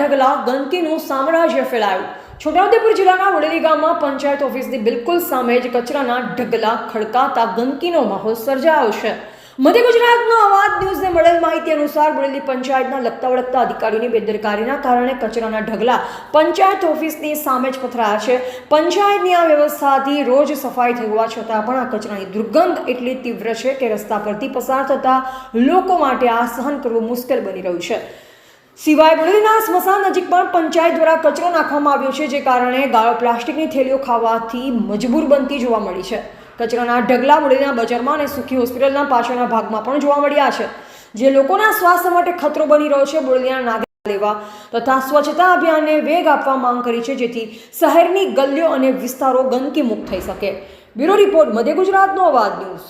ઢગલા ગંદકીનું સામ્રાજ્ય ફેલાયું. છોટાઉદેપુર જિલ્લાના વડેલી ગામમાં પંચાયત ઓફિસની બિલકુલ સામે જ કચરાના ઢગલા ખડકાતા ગંદકીનો માહોલ સર્જાયો છે. મધ્ય ગુજરાતનો અવાજ ન્યૂઝને મળેલ માહિતી અનુસાર વડેલી પંચાયતના લગતા વળગતા અધિકારીઓની બેદરકારીના કારણે કચરાના ઢગલા પંચાયત ઓફિસની સામે જ પથરાયા છે. પંચાયતની આ વ્યવસ્થાથી રોજ સફાઈ થઈ હોવા છતાં પણ આ કચરાની દુર્ગંધ એટલી તીવ્ર છે કે રસ્તા પરથી પસાર થતા લોકો માટે આ સહન કરવું મુશ્કેલ બની રહ્યું છે. સિવાય વડોદરાના સ્મશાન નજીક પણ પંચાયત દ્વારા કચરો નાખવામાં આવ્યો છે, જે કારણે ગાયો પ્લાસ્ટિકની થેલીઓ ખાવાથી મજબૂર બનતી જોવા મળી છે. કચરાના ઢગલા વડોદરાના બજારમાં અને સુખી હોસ્પિટલના પાછળના ભાગમાં પણ જોવા મળ્યા છે. જે લોકોના સ્વાસ્થ્ય માટે ખતરો બની રહ્યો છે વડોદરાના નાગરિક લેવા તથા સ્વચ્છતા અભિયાનને વેગ આપવા માંગ કરી છે, જેથી શહેરની ગલીઓ અને વિસ્તારો ગંદકી મુક્ત થઈ શકે. બ્યુરો રિપોર્ટ, મધ્ય ગુજરાતનો અવાજ ન્યૂઝ.